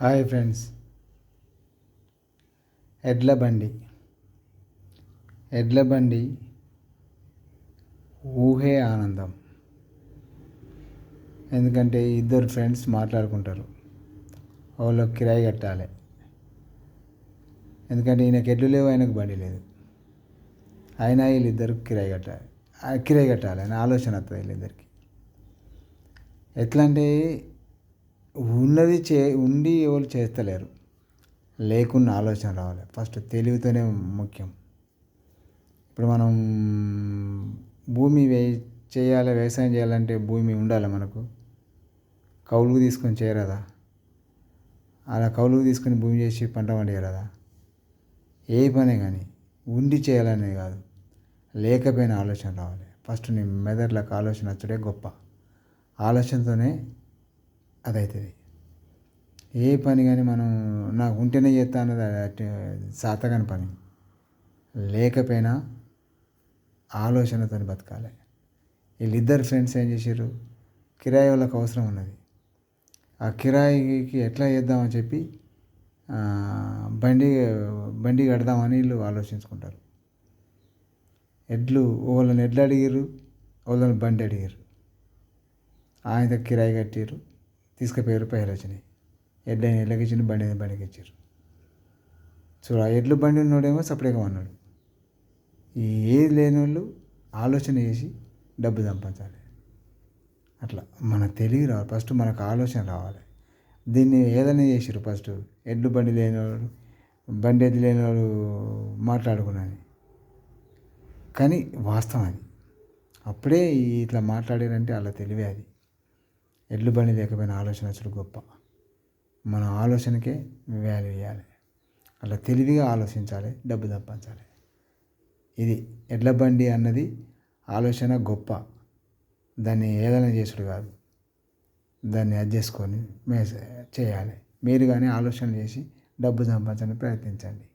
Hi friends. ఎడ్ల బండి. ఎడ్ల బండి ఊహే ఆనందం. ఎందుకంటే ఇద్దరు ఫ్రెండ్స్ మాట్లాడుకుంటారు. వాళ్ళకి కిరాయి కట్టాలి. ఎందుకంటే ఈయనకి ఎడ్లు లేవు ఆయనకు బండి లేదు. అయినా వీళ్ళిద్దరు కిరాయి కట్టాలి. ఆ కిరాయి కట్టాలి అని ఆలోచన వస్తుంది వీళ్ళిద్దరికి. ఎట్లా అంటే ఉన్నది చే ఉండి ఎవరు చేస్తలేరు. లేకున్న ఆలోచన రావాలి. ఫస్ట్ తెలివితోనే ముఖ్యం. ఇప్పుడు మనం భూమి వే చేయాలి వ్యవసాయం చేయాలంటే భూమి ఉండాలి మనకు. కౌలుకు తీసుకొని చేయరాదా? అలా కౌలుకు తీసుకొని భూమి చేసి పంట పండియరాదా? ఏ పనే కానీ ఉండి చేయాలనే కాదు. లేకపోయినా ఆలోచన రావాలి. ఫస్ట్ నీ మెదడులకు ఆలోచన వచ్చడే గొప్ప. ఆలోచనతోనే అది అవుతుంది ఏ పని కానీ మనం నాకు ఉంటేనే చేస్తా అన్నది అది సాతగాని పని. లేకపోయినా ఆలోచనతో బతకాలి. వీళ్ళిద్దరు ఫ్రెండ్స్ ఏం చేశారు కిరాయి వాళ్ళకి అవసరం ఉన్నది. ఆ కిరాయికి ఎట్లా చేద్దామని చెప్పి బండి బండి కడదామని వీళ్ళు ఆలోచించుకుంటారు. ఎడ్లు వాళ్ళని ఎడ్లు అడిగారు వాళ్ళని బండి అడిగారు ఆయన కిరాయి కట్టారు తీసుకుపోయారు పైసలు వచ్చినాయి ఎడ్లు ఎడ్లకి బండి బండికి ఇచ్చారు చూడు ఆ ఎడ్లు బండి ఉన్నోడేమో సపరేట్గా ఉన్నాడు ఏది లేని వాళ్ళు ఆలోచన చేసి డబ్బు సంపాదించాలి. అట్లా మన తెలివి రావాలి. ఫస్ట్ మనకు ఆలోచన రావాలి. దీన్ని ఏదైనా చేసారు ఫస్ట్. ఎడ్లు బండి లేనివాడు బండి ఎడ్లు లేనివాడు మాట్లాడుకున్నాను కానీ వాస్తవం అది. అప్పుడే ఇట్లా మాట్లాడారంటే అలా తెలివే అది. ఎడ్లు బండి లేకపోయినా ఆలోచన అసలు గొప్ప. మన ఆలోచనకే వాల్యూ ఇవ్వాలి అలా తెలివిగా ఆలోచించాలి డబ్బు తప్పించాలి ఇది ఎడ్ల బండి అన్నది ఆలోచన గొప్ప. దాన్ని ఏదైనా చేసుడు కాదు. దాన్ని అది చేసుకొని మే చేయాలి. మీరు కానీ ఆలోచన చేసి డబ్బు సంపాదించడానికి ప్రయత్నించండి.